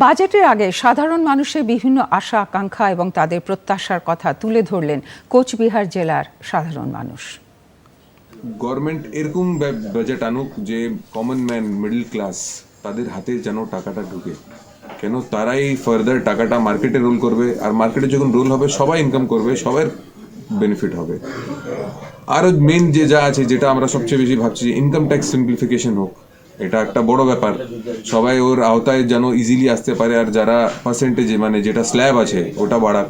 বাজেটের আগে সাধারণ মানুষের বিভিন্ন আশা, আকাঙ্ক্ষা এবং তাদের প্রত্যাশার কথা তুলে ধরলেন কোচবিহার জেলার সাধারণ মানুষ। গভর্নমেন্ট এরকম বাজেট আনুক যে কমন ম্যান মিডল ক্লাস তাদের হাতে যেন টাকাটা ঢুকে। কেন তারাই ফার্দার টাকাটা মার্কেটে রোল করবে, আর মার্কেটে যখন রোল হবে, সবাই ইনকাম করবে, সবার বেনিফিট হবে। আরও মেন যে যা আছে, যেটা আমরা সবচেয়ে বেশি ভাবছি ইনকাম ট্যাক্স সিম্পলিফিকেশন হোক এটা একটা বড় ব্যাপার। সবাই ওর আওতায় যেন ইজিলি আসতে পারে আর যারা পার্সেন্টেজে মানে যেটা স্ল্যাব আছে, ওটা বাড়াক।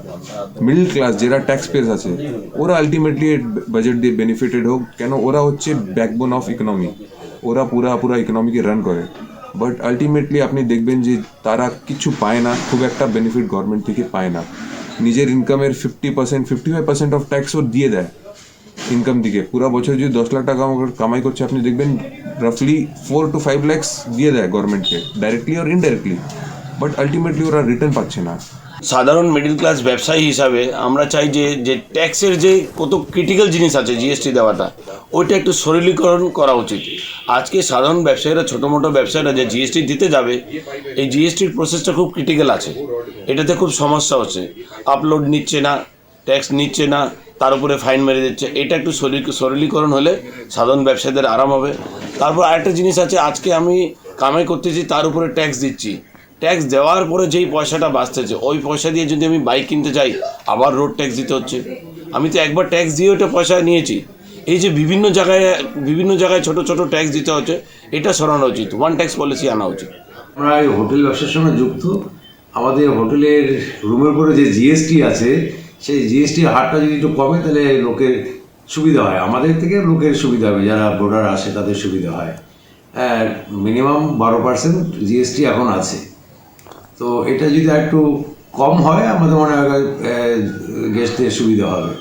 মিডল ক্লাস যারা ট্যাক্স পেয়ার্স আছে, ওরা আলটিমেটলি বাজেট দিয়ে বেনিফিটেড হোক। কেন ওরা হচ্ছে ব্যাকবোন অফ ইকোনমি ওরা পুরা পুরা ইকোনমিকে রান করে। বাট আলটিমেটলি আপনি দেখবেন যে তারা কিছু পায় না, খুব একটা বেনিফিট গভর্নমেন্ট থেকে পায় না। নিজের ইনকামের fifty percent fifty five percent of tax ও দিয়ে দেয়। ইনকাম দিকে। পুরো বছর যদি দশ লাখ টাকা কামাই করছে, আপনি দেখবেন রাফলি ফোর টু ফাইভ ল্যাক্স দিয়ে দেয় গভর্নমেন্টকে ডাইরেক্টলি আর ইনডাইরেক্টলি বাট আলটিমেটলি ওরা রিটার্ন পাচ্ছে না। সাধারণ মিডল ক্লাস ব্যবসায়ী হিসাবে আমরা চাই যে যে ট্যাক্সের যে কত ক্রিটিক্যাল জিনিস আছে জিএসটি দেওয়াটা, ওইটা একটু সরলীকরণ করা উচিত। আজকে সাধারণ ব্যবসায়ীরা, ছোটো মোটো ব্যবসায়ীরা যে জিএসটি দিতে যাবে, এই জিএসটির প্রসেসটা খুব ক্রিটিক্যাল আছে। এটাতে খুব সমস্যা হচ্ছে। আপলোড নিচ্ছে না ট্যাক্স নিচ্ছে না তার উপরে ফাইন মেরে দিচ্ছে। এটা একটু সরলী- সরলীকরণ হলে সাধারণ ব্যবসায়ীদের আরাম হবে। তারপর আরেকটা জিনিস আছে, আজকে আমি কামাই করতেছি, তার উপরে ট্যাক্স দিচ্ছি। ট্যাক্স দেওয়ার পরে যেই পয়সাটা বাঁচতেছে, ওই পয়সা দিয়ে যদি আমি বাইক কিনতে চাই, আবার রোড ট্যাক্স দিতে হচ্ছে। আমি তো একবার ট্যাক্স দিয়ে ওটা পয়সা নিয়েছি। এই যে বিভিন্ন জায়গায় বিভিন্ন জায়গায় ছোট ছোট ট্যাক্স দিতে হচ্ছে, এটা সরানো উচিত। ওয়ান ট্যাক্স পলিসি আনা উচিত। আমরা এই হোটেল ব্যবসার সঙ্গে যুক্ত। আমাদের হোটেলের রুমের উপরে যে জিএসটি আছে সেই জিএসটির হারটা যদি একটু কমে, তাহলে লোকের সুবিধা হয়। আমাদের থেকে লোকের সুবিধা হবে, যারা ভোটার আসে তাদের সুবিধা হয়। হ্যাঁ মিনিমাম বারো পার্সেন্ট জিএসটি এখন আছে। তো এটা যদি একটু কম হয়, আমাদের মনে হয় গেস্টের সুবিধা হবে।